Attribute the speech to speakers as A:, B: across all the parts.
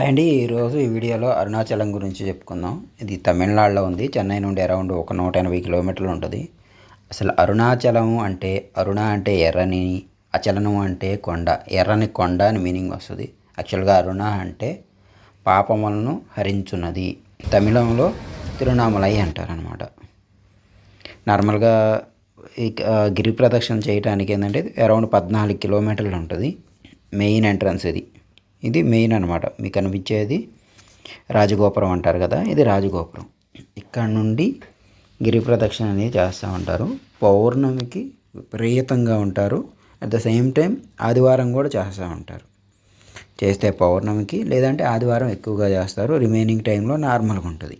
A: And ఈరోజు ఈ వీడియోలో అరుణాచలం గురించి చెప్పుకుందాం. ఇది తమిళనాడులో ఉంది. చెన్నై నుండి అరౌండ్ ఒక నూట ఎనభై కిలోమీటర్లు ఉంటుంది. అసలు అరుణాచలం అంటే అరుణ అంటే ఎర్రని అచలనం అంటే కొండ. ఎర్రని కొండ అని మీనింగ్ వస్తుంది. యాక్చువల్గా అరుణ అంటే పాపములను హరించున్నది. తమిళంలో తిరునామలై అంటారనమాట నార్మల్గా ఈ గిరి ప్రదక్షిణ చేయడానికి ఏంటంటే అరౌండ్ పద్నాలుగు కిలోమీటర్లు ఉంటుంది. మెయిన్ ఎంట్రన్స్ ఇది. ఇది మెయిన్ అనమాట మీకు కనిపించేది రాజగోపురం అంటారు కదా ఇది రాజగోపురం. ఇక్కడ నుండి గిరి ప్రదక్షిణ అనేది చేస్తూ ఉంటారు. పౌర్ణమికి విపరీతంగా ఉంటారు. అట్ ద సేమ్ టైం ఆదివారం కూడా చేస్తూ ఉంటారు. చేస్తే పౌర్ణమికి లేదంటే ఆదివారం ఎక్కువగా చేస్తారు. రిమైనింగ్ టైంలో నార్మల్గా ఉంటుంది.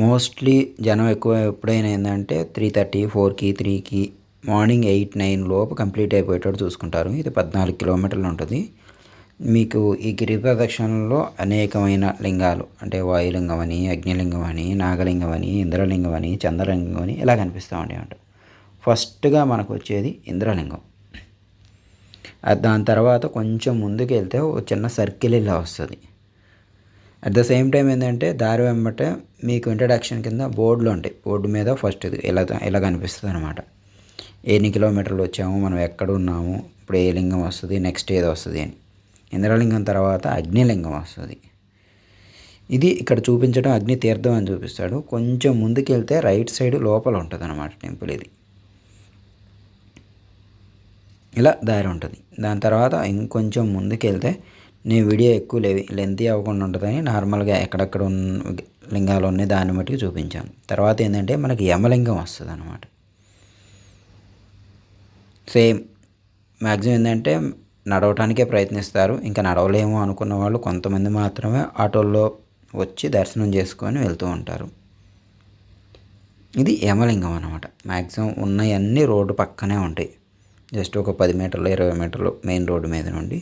A: మోస్ట్లీ జనం ఎక్కువ ఎప్పుడైనా ఏంటంటే త్రీ థర్టీ ఫోర్కి త్రీకి మార్నింగ్ ఎయిట్ నైన్ లోపు కంప్లీట్ అయిపోయేటట్టు చూసుకుంటారు. ఇది పద్నాలుగు కిలోమీటర్లు ఉంటుంది. మీకు ఈ గిరి ప్రదక్షిణలో అనేకమైన లింగాలు అంటే వాయులింగం అని అగ్నిలింగం అని నాగలింగం అని ఇంద్రలింగం అని చంద్రలింగం అని ఇలా కనిపిస్తూ ఉండేవంట. ఫస్ట్గా మనకు వచ్చేది ఇంద్రలింగం. దాని తర్వాత కొంచెం ముందుకు వెళ్తే ఒక చిన్న సర్కిల్ ఇలా వస్తుంది. అట్ ద సేమ్ టైం ఏంటంటే దారి వెంబట మీకు ఇంట్రడక్షన్ కింద బోర్డులు ఉంటాయి. బోర్డు మీద ఫస్ట్ ఇది. ఇలా ఇలా కనిపిస్తుంది అనమాట ఎన్ని కిలోమీటర్లు వచ్చాము మనం ఎక్కడ ఉన్నాము ఇప్పుడు ఏ లింగం వస్తుంది నెక్స్ట్ ఏది వస్తుంది అని. ఇంద్రలింగం తర్వాత అగ్నిలింగం వస్తుంది. ఇది ఇక్కడ చూపించడం అగ్ని తీర్థం అని చూపిస్తాడు. కొంచెం ముందుకెళ్తే రైట్ సైడ్ లోపల ఉంటుంది అనమాట టెంపుల్ ఇది. ఇలా దారి ఉంటుంది. దాని తర్వాత ఇంకొంచెం ముందుకెళ్తే నేను వీడియో ఎక్కువ లేవి లెంతీ అవ్వకుండా ఉంటుందని నార్మల్గా ఎక్కడెక్కడ ఉన్న లింగాలు ఉన్నాయి దాన్ని బట్టి చూపించాం. తర్వాత ఏంటంటే మనకి యమలింగం వస్తుంది అనమాట సేమ్ మ్యాక్సిమం ఏంటంటే నడవటానికే ప్రయత్నిస్తారు. ఇంకా నడవలేము అనుకున్న వాళ్ళు కొంతమంది మాత్రమే ఆటోల్లో వచ్చి దర్శనం చేసుకొని వెళ్తూ ఉంటారు. ఇది యమలింగం అనమాట మ్యాక్సిమం ఉన్నవన్నీ రోడ్డు పక్కనే ఉంటాయి. జస్ట్ ఒక పది మీటర్లు ఇరవై మీటర్లు మెయిన్ రోడ్డు మీద నుండి.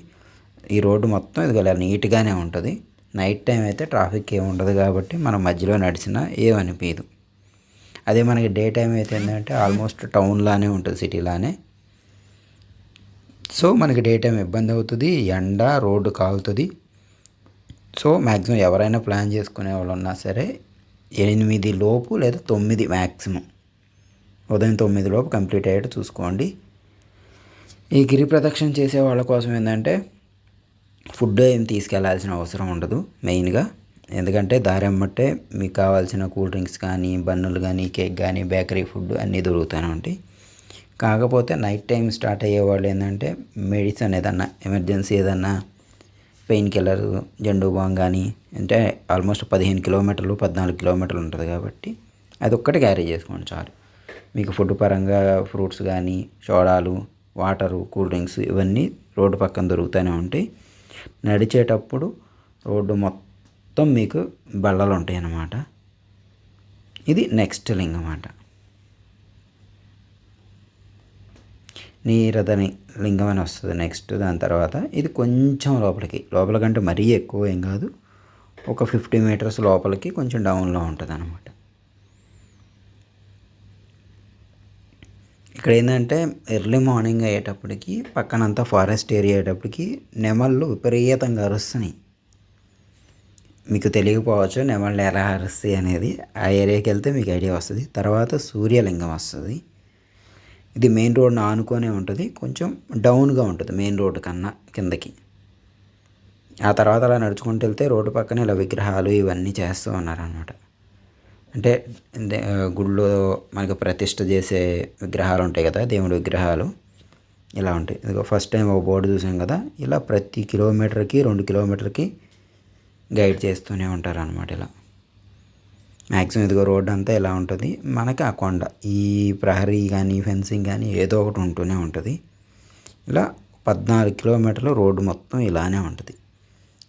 A: ఈ రోడ్డు మొత్తం ఇది ఇలా నీట్గానే ఉంటుంది. నైట్ టైం అయితే ట్రాఫిక్ ఏమి ఉండదు కాబట్టి మనం మధ్యలో నడిచినా ఏమనిపించదు అదే మనకి డే టైం అయితే ఏంటంటే ఆల్మోస్ట్ టౌన్లానే ఉంటుంది సిటీలానే సో మనకి డే టైం ఇబ్బంది అవుతుంది ఎండ రోడ్డు కాలుతుంది. సో మ్యాక్సిమం ఎవరైనా ప్లాన్ చేసుకునే వాళ్ళు ఉన్నా సరే ఎనిమిది లోపు లేదా తొమ్మిది మ్యాక్సిమం ఉదయం తొమ్మిది లోపు కంప్లీట్ అయ్యేట్టు చూసుకోండి. ఈ గిరి ప్రదక్షిణ చేసే వాళ్ళ కోసం ఏంటంటే ఫుడ్ ఏం తీసుకెళ్ళాల్సిన అవసరం ఉండదు మెయిన్గా. ఎందుకంటే దారి ఎమ్మటే మీకు కావాల్సిన కూల్ డ్రింక్స్ కానీ బన్నులు కానీ కేక్ కానీ బేకరీ ఫుడ్ అన్నీ దొరుకుతూనే ఉంటాయి కాకపోతే నైట్ టైం స్టార్ట్ అయ్యేవాళ్ళు ఏంటంటే మెడిసిన్ ఏదన్నా ఎమర్జెన్సీ ఏదన్నా పెయిన్ కిల్లర్ జండు బాంగ్ కానీ అంటే ఆల్మోస్ట్ పదిహేను కిలోమీటర్లు పద్నాలుగు కిలోమీటర్లు ఉంటుంది కాబట్టి అది ఒక్కటి క్యారీ చేసుకోండి చాలు. మీకు ఫుడ్ పరంగా ఫ్రూట్స్ కానీ సోడాలు వాటరు కూల్ డ్రింక్స్ ఇవన్నీ రోడ్డు పక్కన దొరుకుతూనే ఉంటాయి నడిచేటప్పుడు రోడ్డు మొత్తం మీకు బల్లలు ఉంటాయి అన్నమాట ఇది నెక్స్ట్ లింగ్ అన్నమాట నీరదని లింగం అని వస్తుంది నెక్స్ట్ దాని తర్వాత ఇది కొంచెం లోపలికి లోపల కంటే మరీ ఎక్కువ ఏం కాదు. ఒక ఫిఫ్టీ మీటర్స్ లోపలికి కొంచెం డౌన్లో ఉంటుంది అనమాట ఇక్కడ ఏంటంటే ఎర్లీ మార్నింగ్ అయ్యేటప్పటికి పక్కనంతా ఫారెస్ట్ ఏరియా అయ్యేటప్పటికి నెమళ్ళు విపరీతంగా అరుస్తున్నాయి. మీకు తెలియకపోవచ్చు నెమళ్ళు ఎలా అరుస్తాయి అనేది. ఆ ఏరియాకి వెళ్తే మీకు ఐడియా వస్తుంది. తర్వాత సూర్యలింగం వస్తుంది. ఇది మెయిన్ రోడ్ని ఆనుకొనే ఉంటుంది. కొంచెం డౌన్గా ఉంటుంది మెయిన్ రోడ్డు కన్నా కిందకి. ఆ తర్వాత అలా నడుచుకుంటూ వెళ్తే రోడ్డు పక్కన ఇలా విగ్రహాలు ఇవన్నీ చేస్తూ ఉన్నారనమాట అంటే దే- గుళ్ళో మనకి ప్రతిష్ట చేసే విగ్రహాలు ఉంటాయి కదా దేవుడి విగ్రహాలు. ఇలా ఉంటాయి. ఇదిగో ఫస్ట్ టైం ఒక బోర్డు చూసాం కదా ఇలా ప్రతి కిలోమీటర్కి రెండు కిలోమీటర్కి గైడ్ చేస్తూనే ఉంటారు అనమాట ఇలా. మ్యాక్సిమం ఇదిగో రోడ్ అంతా ఇలా ఉంటుంది. మనకి ఆ కొండ ఈ ప్రహరీ కానీ ఫెన్సింగ్ కానీ ఏదో ఒకటి ఉంటూనే ఉంటుంది. ఇలా పద్నాలుగు కిలోమీటర్లు రోడ్డు మొత్తం ఇలానే ఉంటుంది.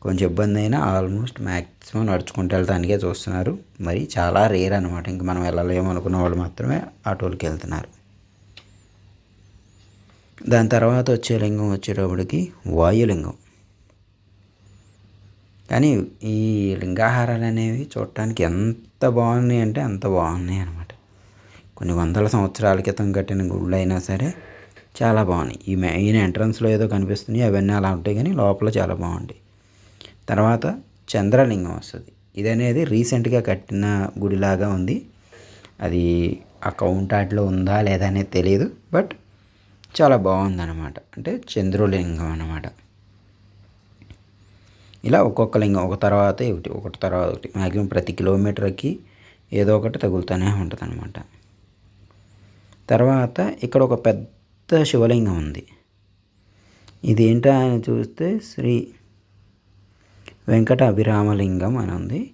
A: కొంచెం ఇబ్బంది అయినా ఆల్మోస్ట్ మ్యాక్సిమం నడుచుకుంటూ వెళ్ళడానికే చూస్తున్నారు. మరి చాలా రేర్ అనమాట ఇంక మనం వెళ్ళలేము అనుకున్న వాళ్ళు మాత్రమే ఆటోలకి వెళ్తున్నారు. దాని తర్వాత వచ్చే లింగం వచ్చేటప్పటికి వాయులింగం. కానీ ఈ లింగాహారాలు అనేవి చూడటానికి ఎంత బాగున్నాయి అంటే అంత బాగున్నాయి అనమాట కొన్ని వందల సంవత్సరాల క్రితం కట్టిన గుళ్ళు అయినా సరే చాలా బాగున్నాయి. ఈ మెయిన్ ఎంట్రన్స్లో ఏదో కనిపిస్తున్నాయి అవన్నీ అలా ఉంటాయి కానీ లోపల చాలా బాగుంటాయి. తర్వాత చంద్రలింగం వస్తుంది. ఇది అనేది రీసెంట్గా కట్టిన గుడిలాగా ఉంది. అది ఆ కౌంటాట్లో ఉందా లేదా అనేది తెలియదు బట్ చాలా బాగుందన్నమాట. అంటే చంద్రలింగం అన్నమాట. ఇలా ఒక్కొక్క లింగం ఒక తర్వాత ఒకటి ఒకటి తర్వాత ఒకటి. మ్యాక్సిమం ప్రతి కిలోమీటర్కి ఏదో ఒకటి తగులుతూనే ఉంటుంది అనమాట తర్వాత ఇక్కడ ఒక పెద్ద శివలింగం ఉంది. ఇది ఏంటా అని చూస్తే శ్రీ వెంకట అభిరామలింగం అని ఉంది.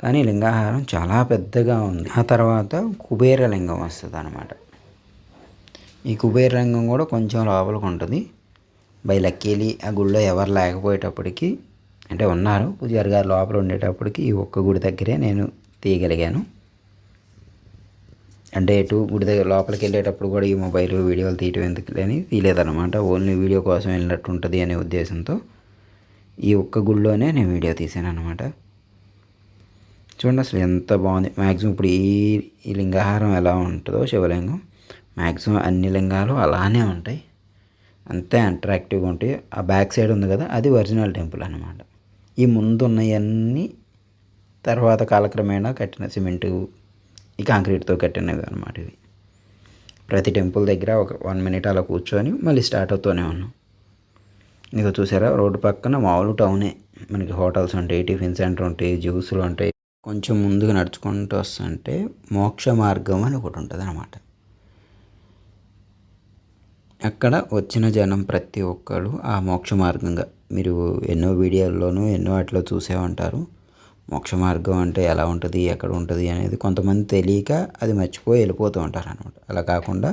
A: కానీ లింగాహారం చాలా పెద్దగా ఉంది. ఆ తర్వాత కుబేరలింగం వస్తుంది అనమాట ఈ కుబేరలింగం కూడా కొంచెం లోపలికి ఉంటుంది. బై లక్కీలీ ఆ గుళ్ళో ఎవరు లేకపోయేటప్పటికి అంటే ఉన్నారు. పూజారి గారు లోపల ఉండేటప్పటికి ఈ ఒక్క గుడి దగ్గరే నేను తీయగలిగాను. అంటే ఎటు గుడి దగ్గర లోపలికి వెళ్ళేటప్పుడు కూడా ఈ మొబైల్ వీడియోలు తీయటం ఎందుకు అని తీయలేదన్నమాట. ఓన్లీ వీడియో కోసం వెళ్ళినట్టు ఉంటుంది అనే ఉద్దేశంతో ఈ ఒక్క గుడిలోనే నేను వీడియో తీసాను అనమాట చూడండి అసలు ఎంత బాగుంది. మ్యాక్సిమం ఇప్పుడు ఈ ఈ లింగాహారం ఎలా ఉంటుందో శివలింగం. మ్యాక్సిమం అన్ని లింగాలు అలానే ఉంటాయి. అంతే అట్రాక్టివ్గా ఉంటాయి. ఆ బ్యాక్ సైడ్ ఉంది కదా అది ఒరిజినల్ టెంపుల్ అనమాట ఈ ముందున్నవన్నీ తర్వాత కాలక్రమేణా కట్టిన సిమెంటు ఈ కాంక్రీట్తో కట్టినవి అనమాట ఇవి. ప్రతి టెంపుల్ దగ్గర ఒక వన్ మినిట్ అలా కూర్చొని మళ్ళీ స్టార్ట్ అవుతూనే ఉన్నాం. ఇక చూసారా రోడ్డు పక్కన మామూలు టౌనే. మనకి హోటల్స్ ఉంటాయి టిఫిన్ సెంటర్ ఉంటాయి జ్యూసులు ఉంటాయి. కొంచెం ముందుకు నడుచుకుంటూ వస్తుంటే మోక్ష మార్గం అని ఒకటి ఉంటుంది అనమాట అక్కడ వచ్చిన జనం ప్రతి ఒక్కరు ఆ మోక్ష మార్గంగా. మీరు ఎన్నో వీడియోల్లోనూ ఎన్నో వాటిలో చూసే ఉంటారు మోక్ష మార్గం అంటే ఎలా ఉంటుంది ఎక్కడ ఉంటుంది అనేది కొంతమంది తెలియక అది మర్చిపోయి వెళ్ళిపోతూ ఉంటారు అనమాట అలా కాకుండా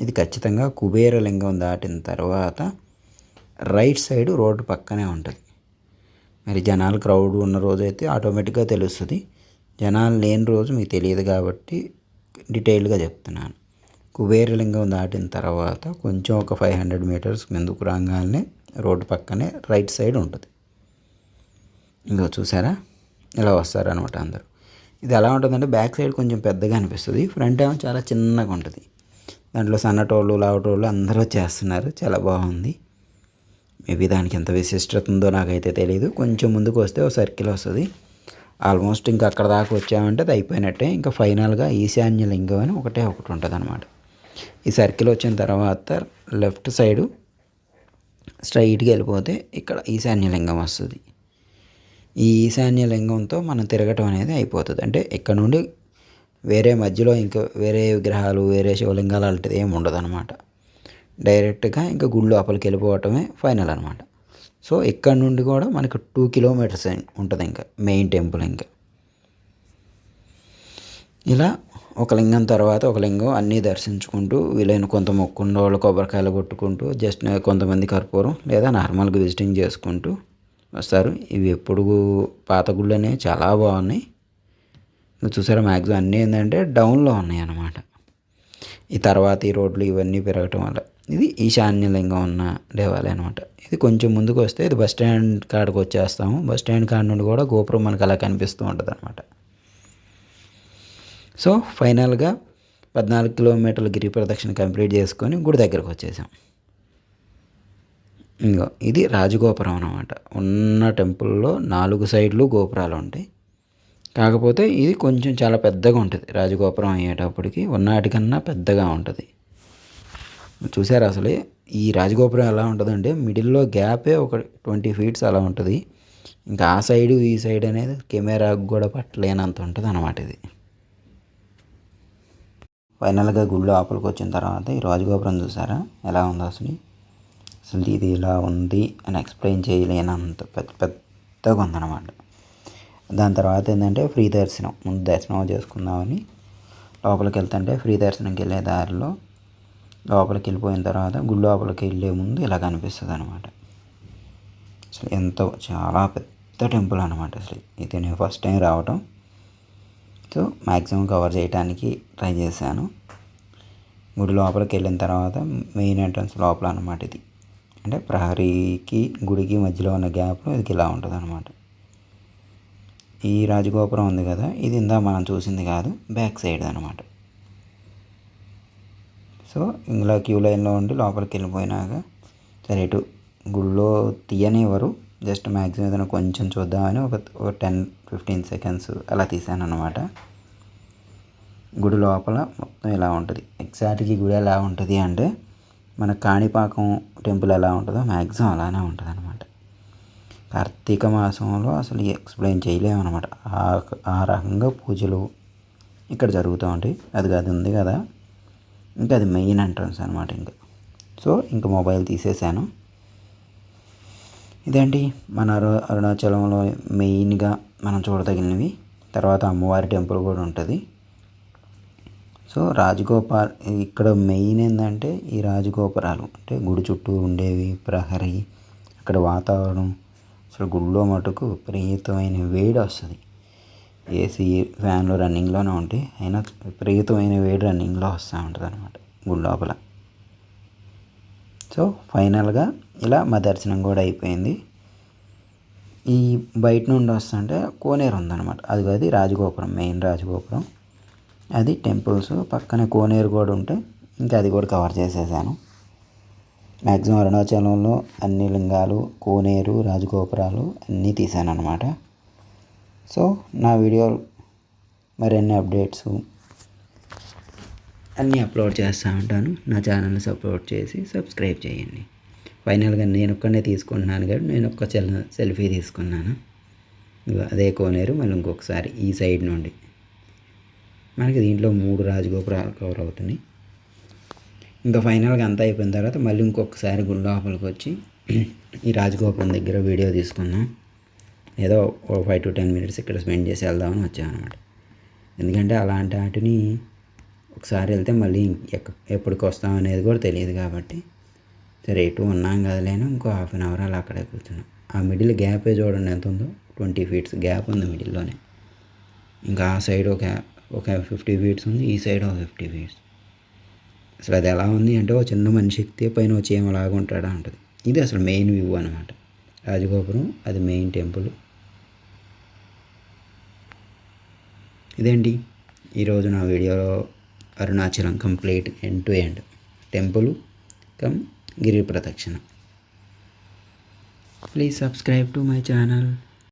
A: ఇది ఖచ్చితంగా కుబేరలింగం దాటిన తర్వాత రైట్ సైడ్ రోడ్డు పక్కనే ఉంటుంది. మరి జనాలు క్రౌడ్ ఉన్న రోజు అయితే ఆటోమేటిక్గా తెలుస్తుంది. జనాలు లేని రోజు మీకు తెలియదు కాబట్టి డీటెయిల్గా చెప్తున్నాను. కుబేరలింగం దాటిన తర్వాత కొంచెం ఒక ఫైవ్ హండ్రెడ్ మీటర్స్ ముందుకు రాగానే రోడ్డు పక్కనే రైట్ సైడ్ ఉంటుంది. ఇంకో చూసారా? ఇలా వస్తారనమాట అందరూ. ఇది ఎలా ఉంటుందంటే బ్యాక్ సైడ్ కొంచెం పెద్దగా అనిపిస్తుంది. ఫ్రంట్ ఏమో చాలా చిన్నగా ఉంటుంది. దాంట్లో సన్నటోళ్ళు లావటోళ్ళు అందరూ చేస్తున్నారు. చాలా బాగుంది. మేబీ దానికి ఎంత విశిష్టత ఉందో నాకైతే తెలియదు కొంచెం ముందుకు వస్తే ఒక సర్కిల్ వస్తుంది. ఆల్మోస్ట్ ఇంకా అక్కడ దాకా వచ్చామంటే అది అయిపోయినట్టే. ఇంకా ఫైనల్గా ఈశాన్య లింగం అని ఒకటే ఒకటి ఉంటుంది అనమాట ఈ సర్కిల్ వచ్చిన తర్వాత లెఫ్ట్ సైడు స్ట్రైట్గా వెళ్ళిపోతే ఇక్కడ ఈశాన్య లింగం వస్తుంది. ఈ ఈశాన్య లింగంతో మనం తిరగటం అనేది అయిపోతుంది. అంటే ఇక్కడ నుండి వేరే మధ్యలో ఇంకా వేరే విగ్రహాలు వేరే శివలింగాలు అలాంటిది ఏమి ఉండదు అనమాట డైరెక్ట్గా ఇంకా గుడి లోపలికి వెళ్ళిపోవటమే ఫైనల్ అనమాట సో ఇక్కడ నుండి కూడా మనకు టూ కిలోమీటర్స్ ఉంటుంది ఇంకా మెయిన్ టెంపుల్ ఇంకా. ఇలా ఒక లింగం తర్వాత ఒక లింగం అన్నీ దర్శించుకుంటూ వీలైన కొంత మొక్కున్న వాళ్ళు కొబ్బరికాయలు కొట్టుకుంటూ జస్ట్ కొంతమంది కర్పూరం లేదా నార్మల్గా విజిటింగ్ చేసుకుంటూ వస్తారు. ఇవి ఎప్పుడు పాత గుళ్ళనే చాలా బాగున్నాయి. చూసారా మ్యాక్సిమం అన్నీ ఏంటంటే డౌన్లో ఉన్నాయి అన్నమాట ఈ తర్వాత ఈ రోడ్లు ఇవన్నీ పెరగటం వల్ల. ఇది ఈశాన్యలింగం ఉన్న దేవాలయం అనమాట ఇది కొంచెం ముందుకు వస్తే ఇది బస్ స్టాండ్ కాడికి వచ్చేస్తాము. బస్ స్టాండ్ కాడ నుండి కూడా గోపురం మనకు అలా కనిపిస్తూ ఉంటుంది అనమాట సో ఫైనల్గా పద్నాలుగు కిలోమీటర్ల గిరి ప్రదక్షిణ కంప్లీట్ చేసుకొని గుడి దగ్గరకు వచ్చేసాం. ఇంకో ఇది రాజగోపురం అనమాట ఉన్న టెంపుల్లో నాలుగు సైడ్లు గోపురాలు ఉంటాయి. కాకపోతే ఇది కొంచెం చాలా పెద్దగా ఉంటుంది. రాజగోపురం అయ్యేటప్పటికి ఉన్నటికన్నా పెద్దగా ఉంటుంది. చూసారు అసలు? ఈ రాజగోపురం ఎలా ఉంటుందంటే మిడిల్లో గ్యాపే ఒక ట్వంటీ ఫీట్స్ అలా ఉంటుంది. ఇంకా ఆ సైడు ఈ సైడ్ అనేది కెమెరాకు కూడా పట్టలేనంత ఉంటుంది అనమాట ఇది. ఫైనల్గా గుళ్ళు ఆపలికి వచ్చిన తర్వాత ఈ రాజగోపురం చూసారా? ఎలా ఉందో అసలు? అసలు ఇది ఇలా ఉంది అని ఎక్స్ప్లెయిన్ చేయలేనంత పెద్ద పెద్దగా ఉందన్నమాట. దాని తర్వాత ఏంటంటే ఫ్రీ దర్శనం. ముందు దర్శనం చేసుకుందామని లోపలికి వెళ్తుంటే ఫ్రీ దర్శనంకి వెళ్ళే దారిలో లోపలికి వెళ్ళిపోయిన తర్వాత గుడి లోపలికి వెళ్ళే ముందు ఇలా కనిపిస్తుంది అనమాట అసలు ఎంతో చాలా పెద్ద టెంపుల్ అనమాట అసలు. ఇది నేను ఫస్ట్ టైం రావటం. సో మ్యాక్సిమం కవర్ చేయడానికి ట్రై చేశాను. గుడి లోపలికి వెళ్ళిన తర్వాత మెయిన్ ఎంట్రన్స్ లోపల అనమాట ఇది. అంటే ప్రహరీకి గుడికి మధ్యలో ఉన్న గ్యాప్లో ఇది ఇలా ఉంటుంది అనమాట ఈ రాజగోపురం ఉంది కదా ఇది ఇందా మనం చూసింది కాదు బ్యాక్ సైడ్ అనమాట సో ఇందులో క్యూ లైన్లో ఉండి లోపలికి వెళ్ళిపోయినాక సరే ఇటు గుళ్ళో తీయనివ్వరు. జస్ట్ మ్యాక్సిమం ఏదైనా కొంచెం చూద్దామని ఒక ఒక టెన్ ఫిఫ్టీన్ సెకండ్స్ అలా తీసాను అనమాట గుడి లోపల మొత్తం ఇలా ఉంటుంది. ఎగ్జాక్ట్గా గుడి ఎలా ఉంటుంది అంటే మన కాణిపాకం టెంపుల్ ఎలా ఉంటుందో మ్యాక్సిమం అలానే ఉంటుంది అనమాట కార్తీక మాసంలో అసలు ఎక్స్ప్లెయిన్ చేయలేము అనమాట ఆ రకంగా పూజలు ఇక్కడ జరుగుతూ ఉంటాయి. అది అది ఉంది కదా. ఇంకా అది మెయిన్ ఎంట్రన్స్ అనమాట ఇంకా. సో ఇంకా మొబైల్ తీసేసాను. ఇదండి మన అరు అరుణాచలంలో మెయిన్గా మనం చూడదగినవి. తర్వాత అమ్మవారి టెంపుల్ కూడా ఉంటుంది. సో రాజగోపాల్ ఇక్కడ మెయిన్ ఏంటంటే ఈ రాజగోపురాలు. అంటే గుడి చుట్టూ ఉండేవి ప్రహరీ అక్కడ వాతావరణం. అసలు గుడిలో మటుకు విపరీతమైన వేడి వస్తుంది. ఏసీ ఫ్యాన్లు రన్నింగ్లోనే ఉంటాయి. అయినా విపరీతమైన వేడి రన్నింగ్లో వస్తూ ఉంటుంది అనమాట గుడి లోపల. సో ఫైనల్గా ఇలా మా దర్శనం కూడా అయిపోయింది. ఈ బయట నుండి వస్తుంటే కోనేరు ఉందన్నమాట. అది అది రాజగోపురం మెయిన్ రాజగోపురం. అది టెంపుల్స్ పక్కనే కోనేరు కూడా ఉంటే ఇంకా అది కూడా కవర్ చేసేసాను. మ్యాక్సిమం అరుణాచలంలో అన్ని లింగాలు కోనేరు రాజగోపురాలు అన్నీ తీసాను అనమాట సో నా వీడియో మరిన్ని అప్డేట్స్ అన్నీ అప్లోడ్ చేస్తూ ఉంటాను. నా ఛానల్ని సపోర్ట్ చేసి సబ్స్క్రైబ్ చేయండి. ఫైనల్గా నేను ఒక్కనే తీసుకుంటున్నాను కాబట్టి నేను ఒక్క సెల్ సెల్ఫీ తీసుకున్నాను. అదే కోనేరు మళ్ళీ ఇంకొకసారి ఈ సైడ్ నుండి. మనకి దీంట్లో మూడు రాజగోపురాలు కవర్ అవుతున్నాయి. ఇంకా ఫైనల్గా అంతా అయిపోయిన తర్వాత మళ్ళీ ఇంకొకసారి గుడి లోపలికి వచ్చి ఈ రాజగోపురం దగ్గర వీడియో తీసుకుందాం. ఏదో ఓ ఫైవ్ టు టెన్ మినిట్స్ ఇక్కడ స్పెండ్ చేసి వెళ్దామని వచ్చాను అనమాట ఎందుకంటే అలాంటి వాటిని ఒకసారి వెళ్తే మళ్ళీ ఎప్పటికి వస్తాం అనేది కూడా తెలియదు కాబట్టి సరే ఎటు ఉన్నాం కదలేను ఇంకో హాఫ్ అన్ అవర్ అలా అక్కడే కూర్చున్నాం. ఆ మిడిల్ గ్యాపే చూడండి ఎంత ఉందో? ట్వంటీ ఫీట్స్ గ్యాప్ ఉంది మిడిల్లోనే ఇంకా ఆ సైడ్ ఒక ఒక ఫిఫ్టీ ఫీట్స్ ఉంది ఈ సైడ్ ఒక ఫిఫ్టీ ఫీట్స్ అసలు అది ఎలా ఉంది అంటే ఒక చిన్న మనిషి ఎక్కితే పైన వచ్చి ఏమలాగా ఉంటాడా ఉంటుంది ఇది అసలు మెయిన్ వ్యూ అనమాట రాజగోపురం అది మెయిన్ టెంపుల్ ఇదేంటి? ఈరోజు నా వీడియోలో Arunachalam complete end to end temple come గిరి ప్రదక్షిణ please subscribe to my channel